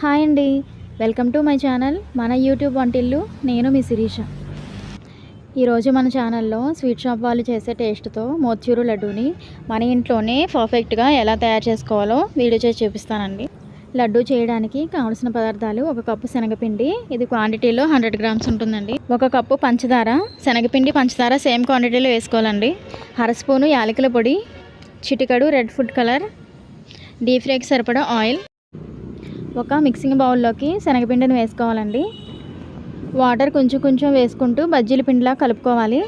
Hi అండి. Welcome to my channel. మన YouTube వంటిల్లు నేను మీ శిరీష. ఈరోజు మన ఛానల్లో స్వీట్ షాప్ వాళ్ళు చేసే టేస్ట్తో మోతీచూరు లడ్డూని మన ఇంట్లోనే పర్ఫెక్ట్గా ఎలా తయారు చేసుకోవాలో వీడియో చేసి చూపిస్తానండి. లడ్డూ చేయడానికి కావలసిన పదార్థాలు ఒక కప్పు శనగపిండి ఇది క్వాంటిటీలో హండ్రెడ్ గ్రామ్స్ ఉంటుందండి. ఒక కప్పు పంచదార శనగపిండి పంచదార సేమ్ క్వాంటిటీలో వేసుకోవాలండి. అర స్పూను యాలకుల పొడి చిటికడు రెడ్ ఫుడ్ కలర్ డీప్ ఫ్రైకి సరిపడా ఆయిల్ ఒక మిక్సింగ్ బౌల్లోకి శనగపిండిని వేసుకోవాలండి. వాటర్ కొంచెం కొంచెం వేసుకుంటూ బజ్జీల పిండిలా కలుపుకోవాలి.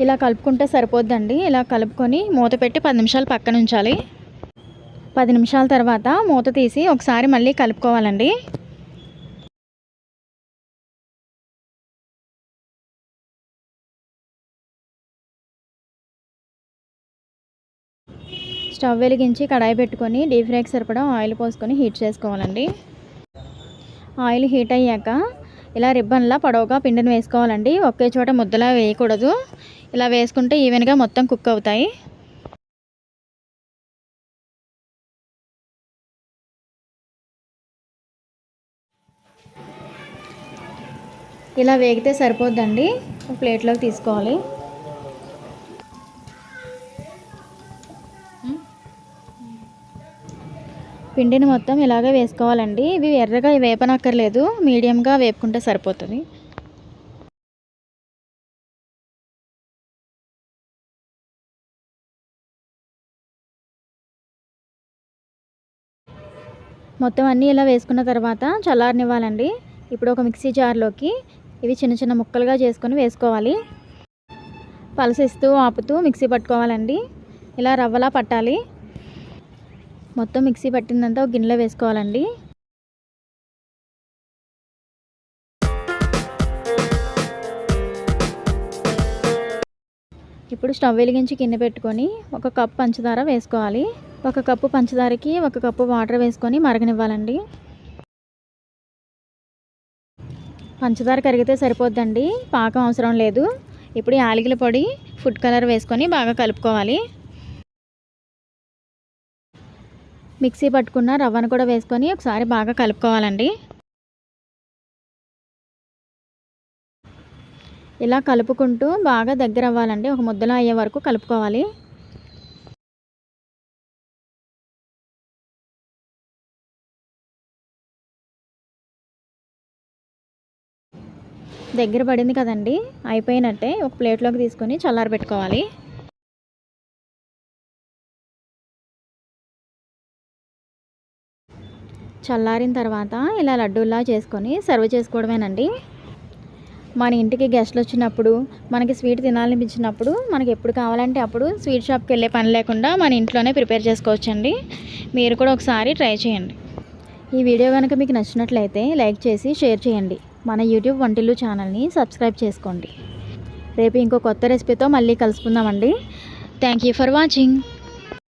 ఇలా కలుపుకుంటే సరిపోద్దండి. ఇలా కలుపుకొని మూత పెట్టి పది నిమిషాలు పక్కన ఉంచాలి. పది నిమిషాల తర్వాత మూత తీసి ఒకసారి మళ్ళీ కలుపుకోవాలండి. స్టవ్ వెలిగించి కడాయి పెట్టుకొని డీప్ ఫ్రైకి సరిపడా ఆయిల్ పోసుకొని హీట్ చేసుకోవాలండి. ఆయిల్ హీట్ అయ్యాక ఇలా రిబ్బన్లా పొడవుగా పిండిని వేసుకోవాలండి. ఒకే చోట ముద్దలా వేయకూడదు. ఇలా వేసుకుంటే ఈవెన్గా మొత్తం కుక్ అవుతాయి. ఇలా వేగితే సరిపోద్దండి. ఒక ప్లేట్లోకి తీసుకోవాలి. పిండిని మొత్తం ఇలాగే వేసుకోవాలండి. ఇవి ఎర్రగా వేపనక్కర్లేదు. మీడియంగా వేపుకుంటే సరిపోతుంది. మొత్తం అన్నీ ఇలా వేసుకున్న తర్వాత చల్లారనివ్వాలండి. ఇప్పుడు ఒక మిక్సీ జార్లోకి ఇవి చిన్న చిన్న ముక్కలుగా చేసుకొని వేసుకోవాలి. పలసిస్తూ ఆపుతూ మిక్సీ పట్టుకోవాలండి. ఇలా రవ్వలా పట్టాలి. మొత్తం మిక్సీ పట్టిందంతా ఒక గిన్నెలో వేసుకోవాలండి. ఇప్పుడు స్టవ్ వెలిగించి గిన్నె పెట్టుకొని ఒక కప్ పంచదార వేసుకోవాలి. ఒక కప్పు పంచదారకి ఒక కప్పు వాటర్ వేసుకొని మరగనివ్వాలండి. పంచదార కరిగితే సరిపోద్దండి పాకం అవసరం లేదు. ఇప్పుడు యాలకుల పొడి ఫుడ్ కలర్ వేసుకొని బాగా కలుపుకోవాలి. మిక్సీ పట్టుకున్న రవ్వను కూడా వేసుకొని ఒకసారి బాగా కలుపుకోవాలండి. ఇలా కలుపుకుంటూ బాగా దగ్గర అవ్వాలండి. ఒక ముద్దలో అయ్యే వరకు కలుపుకోవాలి. దగ్గర పడింది కదండి. అయిపోయినట్టే ఒక ప్లేట్లోకి తీసుకొని చల్లారబెట్టుకోవాలి. చల్లారిన తర్వాత ఇలా లడ్డూలా చేసుకొని సర్వ్ చేసుకోవడమేనండి. మన ఇంటికి గెస్ట్లు వచ్చినప్పుడు మనకి స్వీట్ తినాలనిపించినప్పుడు మనకి ఎప్పుడు కావాలంటే అప్పుడు స్వీట్ షాప్కి వెళ్ళే పని లేకుండా మన ఇంట్లోనే ప్రిపేర్ చేసుకోవచ్చండి. మీరు కూడా ఒకసారి ట్రై చేయండి. ఈ వీడియో కనుక మీకు నచ్చినట్లయితే లైక్ చేసి షేర్ చేయండి. మన యూట్యూబ్ వంటిల్లు ఛానల్ని సబ్స్క్రైబ్ చేసుకోండి. రేపు ఇంకో కొత్త రెసిపీతో మళ్ళీ కలుసుకుందామండి. Thank you for watching.